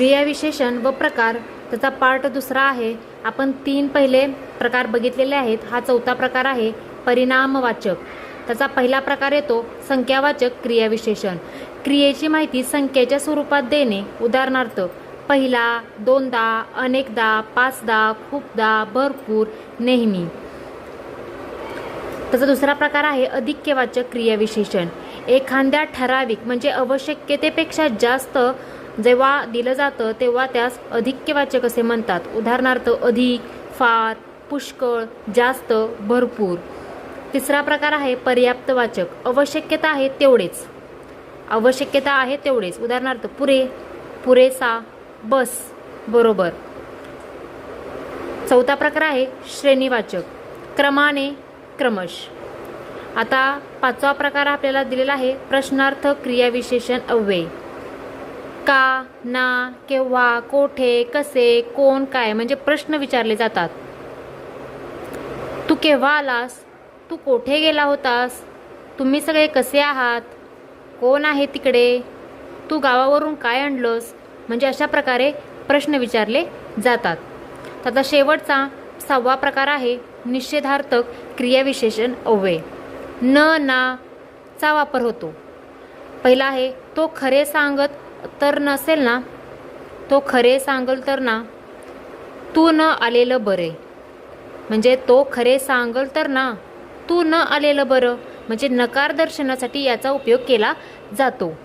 क्रियाविशेषण व प्रकार त्याचा पार्ट दुसरा आहे. आपण तीन पहिले प्रकार बघितलेले आहेत. हा चौथा प्रकार आहे परिणामवाचक. त्याचा पहिला प्रकार येतो संख्यावाचक क्रियाविशेषण. क्रियेची माहिती संख्येच्या स्वरूपात देणे उदाहरणार्थ पहिला दोनदा अनेकदा पाचदा खूपदा भरपूर नेहमी. त्याचा दुसरा प्रकार आहे अधिक्यवाचक क्रियाविशेषण. एखाद्या ठराविक म्हणजे आवश्यकतेपेक्षा जास्त जेव्हा दिलं जातं तेव्हा त्यास अधिक्यवाचक असे म्हणतात. उदाहरणार्थ अधिक फार पुष्कळ जास्त भरपूर. तिसरा प्रकार आहे पर्याप्तवाचक. आवश्यकता आहे तेवढेच. आवश्यकता आहे तेवढेच. उदाहरणार्थ पुरे पुरेसा बस बरोबर. चौथा प्रकार आहे श्रेणीवाचक. क्रमाने क्रमश. आता पाचवा प्रकार आपल्याला दिलेला आहे प्रश्नार्थ क्रियाविशेषण अव्यय. का ना केव्हा कोठे कसे कोण काय म्हणजे प्रश्न विचारले जातात. तू केव्हा आलास? तू कोठे गेला होतास? तुम्ही सगळे कसे आहात? कोण आहे तिकडे? तू गावावरून काय आणलंस? म्हणजे अशा प्रकारे प्रश्न विचारले जातात. आता शेवटचा सहावा प्रकार आहे निषेधार्थक क्रियाविशेषण अव्यय. न ना चा वापर होतो. पहिला आहे तो खरे सांगत तर नसेल ना? तो खरे सांगल तर ना? तू न आलेलं बरे. म्हणजे तो खरे सांगल तर ना? तू न आलेलं बरं. म्हणजे नकार दर्शनासाठी याचा उपयोग केला जातो.